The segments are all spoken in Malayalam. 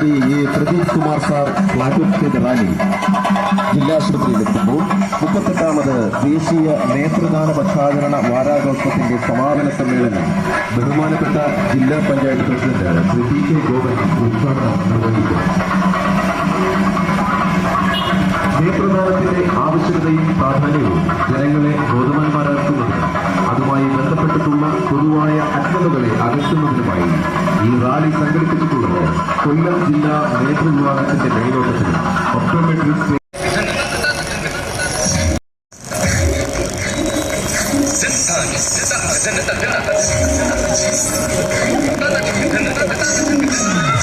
Shri A. Pradeep Kumar sir flag rally ജില്ലാശുപത്രിയിലെത്തുമ്പോൾ മുപ്പത്തെട്ടാമത് ദേശീയ നേത്രദാന പക്ഷാചരണ വാരാഘോഷത്തിന്റെ സമാപന സമ്മേളനം ബഹുമാനപ്പെട്ട ജില്ലാ panchayat president Shri P K Gopan ഉദ്ഘാടനം നിർവഹിക്കും. നേത്രദാനത്തിന്റെ ആവശ്യകതയും പ്രാധാന്യവും ജനങ്ങളെ ബോധവാന്മാരാക്കുന്നതിന് അജ്ഞതകളെ ഈ റാലി സംഘടിപ്പിച്ചിട്ടുള്ളത് കൊല്ലം ജില്ലാ നേതൃവിഭാഗത്തിന്റെ മേലോട്ടത്തിൽ ഒപ്റ്റോമെട്രിക് Thank ദൈവമേ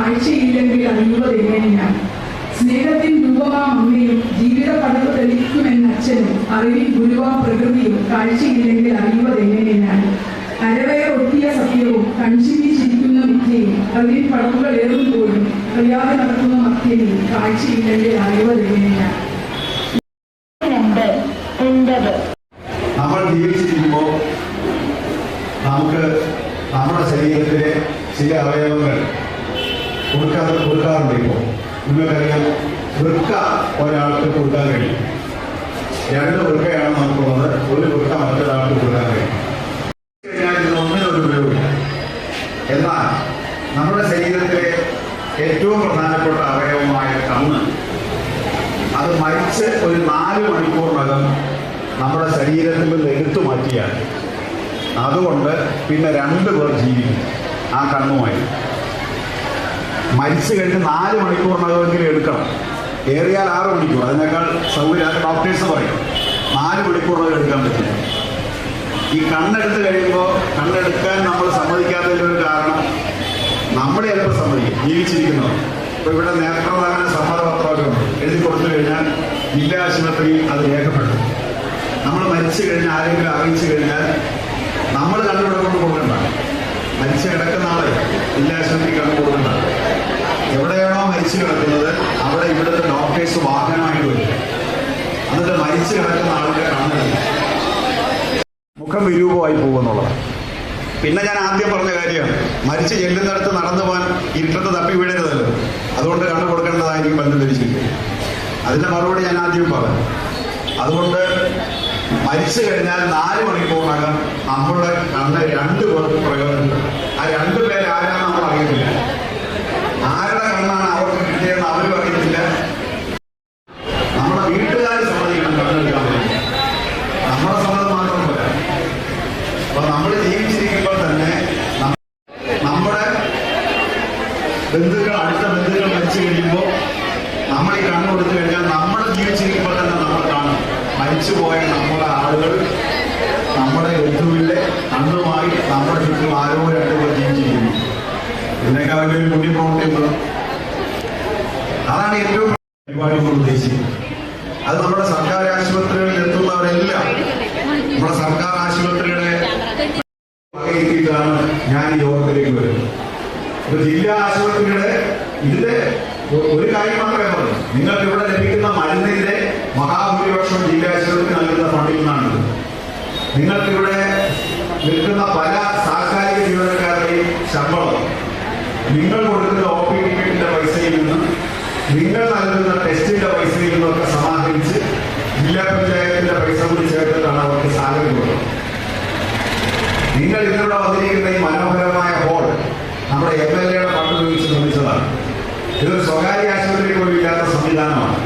കാഴ്ചയില്ലെങ്കിൽ അറിയുന്നത് എങ്ങനെയാണ് സ്നേഹത്തിൻ രൂപമാ അമ്മയും ജീവിത പടവ് തെളിക്കുമെന്ന അച്ഛനും അറിവിൻ ഗുരുവാ പ്രകൃതിയും കാഴ്ചയില്ലെങ്കിൽ അറിയുന്നത് എങ്ങനെയാണ് അരവയർ ഒട്ടിയ സത്യവും കൺചിരി ചിരിക്കുന്ന വിദ്യയും അറിവിൻ പടവുകൾ ഏറുമ്പോഴും അറിയാതെ നടക്കുന്ന മധ്യയും കാഴ്ചയില്ലെങ്കിൽ അറിയുന്നത് എങ്ങനെയാണ് രണ്ട് എന്റത് നമ്മൾ ജീവിച്ചിരിക്കുമ്പോൾ നമുക്ക് നമ്മുടെ ശരീരത്തിലെ ചില അവയവങ്ങൾ കൊടുക്കാതെ കൊടുക്കാറുണ്ട് ഇപ്പോൾ നിങ്ങൾക്കറിയാം വൃക്ക ഒരാൾക്ക് കൊടുക്കാൻ കഴിയും രണ്ട് വൃക്കയാണ് നമുക്കുള്ളത് ഒരു വൃക്ക മറ്റൊരാൾക്ക് കൊടുക്കാൻ കഴിയും കഴിഞ്ഞാൽ ഇതിനൊന്നിനും ഒരു ഉപയോഗമില്ല എന്നാൽ നമ്മുടെ ശരീരത്തിലെ ഏറ്റവും പ്രധാനപ്പെട്ട അവയവമായ കണ്ണ് അത് മരിച്ച് ഒരു നാല് മണിക്കൂറിനകം നമ്മുടെ ശരീരത്തിൽ നിന്ന് എടുത്തു മാറ്റിയാൽ അതുകൊണ്ട് പിന്നെ രണ്ട് പേർ ജീവിക്കും. ആ കണ്ണുമായി മരിച്ചു കഴിഞ്ഞ് നാല് മണിക്കൂറിനകമെങ്കിലും എടുക്കണം. ഏറിയാൽ ആറ് മണിക്കൂർ. അതിനേക്കാൾ സൗകര്യം ഡോക്ടേഴ്സ് പറയും. നാല് മണിക്കൂറിനകം എടുക്കാൻ പറ്റില്ല. ഈ കണ്ണെടുത്ത് കഴിയുമ്പോൾ കണ്ണെടുക്കാൻ നമ്മൾ സമ്മതിക്കാത്തതിന്റെ ഒരു കാരണം നമ്മുടെ ചിലപ്പോൾ സമ്മതിക്കും. ജീവിച്ചിരിക്കുന്നവർ. ഇപ്പൊ ഇവിടെ നേത്രദാന സമ്മതപത്രമൊക്കെ ഉണ്ട് എഴുതി കൊടുത്തു കഴിഞ്ഞാൽ ജില്ലാ ആശുപത്രിയിൽ അത് രേഖപ്പെടുത്തും. നമ്മൾ മരിച്ചു കഴിഞ്ഞാൽ ആരെങ്കിലും അറിയിച്ചു കഴിഞ്ഞാൽ നമ്മൾ കണ്ടുവിടെ കൊണ്ട് കൊടുക്കണ്ട മരിച്ചു കിടക്കുന്ന ആളെ ജില്ലാ കണ്ണു കണ്ടു കൊടുക്കണ്ട എവിടെയാണോ മരിച്ചു കിടക്കുന്നത് അവിടെ ഇവിടുത്തെ ഡോക്ടേഴ്സ് വാഹനമായിട്ട് വരും. എന്നിട്ട് മരിച്ചു കിടക്കുന്ന ആളുടെ കാണുന്നില്ല മുഖം വിരൂപമായി പോകുന്നുള്ളത് പിന്നെ ഞാൻ ആദ്യം പറഞ്ഞ കാര്യം മരിച്ചു ചെല്ലുന്നിടത്ത് നടന്നു പോകാൻ ഇരുട്ടത്ത് തപ്പി വീഴരുതല്ലോ. അതുകൊണ്ട് കണ്ണു കൊടുക്കേണ്ടതായിരിക്കും ബന്ധം ധരിച്ചിരിക്കുന്നത്. അതിന്റെ മറുപടി ഞാൻ ആദ്യം പറഞ്ഞു അതുകൊണ്ട് മരിച്ചു കഴിഞ്ഞാൽ നാല് മണിക്കൂറിനകം നമ്മുടെ കണ്ണ് രണ്ട് പേർക്ക് പ്രയോജനം. ആ രണ്ടു പേര് ആരാണ് നമ്മൾ അറിയുന്നില്ല. ആരുടെ കണ്ണാണ് അവർക്ക് കിട്ടിയതെന്ന് അവരും അറിയുന്നില്ല. നമ്മുടെ വീട്ടുകാർ സമ്മതിക്കണം കണ്ണെടുക്കാൻ നമ്മുടെ സമ്മതം മാത്രം പോലെ അപ്പൊ നമ്മൾ ജീവിച്ചിരിക്കുമ്പോൾ തന്നെ നമ്മുടെ ബന്ധുക്കൾ അടുത്ത ബന്ധുക്കൾ മരിച്ചു കഴിയുമ്പോൾ നമ്മൾ ഈ കണ്ണു കൊടുത്തു കഴിഞ്ഞാൽ നമ്മൾ ജീവിച്ചിരിക്കുമ്പോൾ തന്നെ നമ്മൾ കാണും. മരിച്ചു പോയ നമ്മുടെ കണ്ണുമായി നമ്മുടെ ചുറ്റും ആരോ രണ്ടുപേർ ജീവിച്ചിരിക്കുന്നു. ഇതിനേക്കാൾ വലിയൊരു പുണ്യപ്രവൃത്തി ഉണ്ടോ അതാണ് ഏറ്റവും പരിപാടി കൊണ്ട് ഉദ്ദേശിക്കുന്നത്. അത് നമ്മുടെ സർക്കാർ ആശുപത്രികളിൽ എത്തുന്നവരെല്ലാം നമ്മുടെ സർക്കാർ ആശുപത്രിയുടെ ഞാൻ ഈ യോഗത്തിലേക്ക് വരുന്നത്. ജില്ലാ ആശുപത്രിയുടെ ഇതിന്റെ ഒരു കാര്യം മാത്രമേ പറഞ്ഞു നിങ്ങൾക്ക് ഇവിടെ ലഭിക്കുന്ന മരുന്നിന്റെ മഹാഭൂരിപക്ഷം ജില്ലാ ആശുപത്രി നൽകുന്ന ഫണ്ടിൽ നിന്നാണ് നിങ്ങൾക്ക് ഇവിടെ നിൽക്കുന്ന പല താൽക്കാലിക ജീവനക്കാരുടെയും ശമ്പളം നിങ്ങൾ കൊടുക്കുന്ന ഒ പി ടിക്കറ്റിന്റെ പൈസയിൽ നിന്ന് നിങ്ങൾ നൽകുന്ന ടെസ്റ്റിന്റെ പൈസയിൽ നിന്നൊക്കെ സമാഹരിച്ച് ജില്ലാ പഞ്ചായത്തിന്റെ പൈസ കൂടി ചേർത്തിട്ടാണ് അവർക്ക് സാലറി കൊടുക്കുന്നത്. നിങ്ങൾ ഇതിലൂടെ വന്നിരിക്കുന്ന ഈ മനോഹരമായ ഹോൾ നമ്മുടെ എം എൽ എയുടെ പണ്ട് ഉപയോഗിച്ച് നിർമ്മിച്ചതാണ്. ഇതൊരു സ്വകാര്യ ആശുപത്രി പോലും ഇല്ലാത്ത സംവിധാനമാണ്.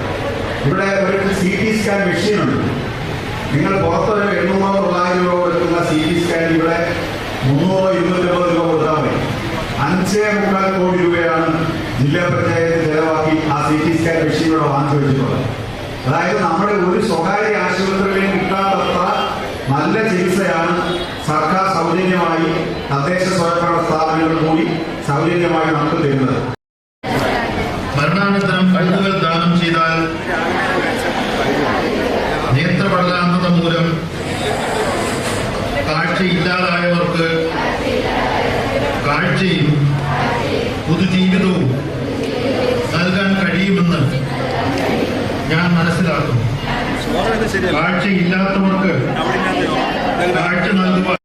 ഇവിടെ ഒരു സി ടി സ്കാൻ മെഷീൻ ഉണ്ട്. നിങ്ങൾ പുറത്തൊരു എണ്ണൂറോ തൊള്ളായിരം രൂപ കൊടുക്കുന്ന സി ടി സ്കാൻ ഇവിടെ മുന്നൂറോ ഇരുന്നൂറ്റമ്പത് രൂപ കൊടുത്താൽ മതി. അഞ്ചേ മുക്കാൽ കോടി രൂപയാണ് ജില്ലാ പഞ്ചായത്ത് ചെലവാക്കി ആ സി ടി സ്കാൻ മെഷീൻ ഇവിടെ വാങ്ങിച്ചു വെച്ചിട്ടുള്ളത്. അതായത് നമ്മുടെ ഒരു സ്വകാര്യ ആശുപത്രിയിലും കിട്ടാത്തത്ര നല്ല ചികിത്സയാണ് സർക്കാർ സൗജന്യമായി തദ്ദേശ സ്വയംഭരണ സ്ഥാപനങ്ങൾ കൂടി സൗജന്യമായി നമുക്ക് തരുന്നത്. മരണാനന്തരം കഴിവുകൾ ദാനം ചെയ്താൽ മൂലം കാഴ്ചയില്ലാതായവർക്ക് കാഴ്ചയും പുതുജീവിതവും നൽകാൻ കഴിയുമെന്ന് ഞാൻ മനസ്സിലാക്കുന്നു. കാഴ്ചയില്ലാത്തവർക്ക് കാഴ്ച നൽകുവാൻ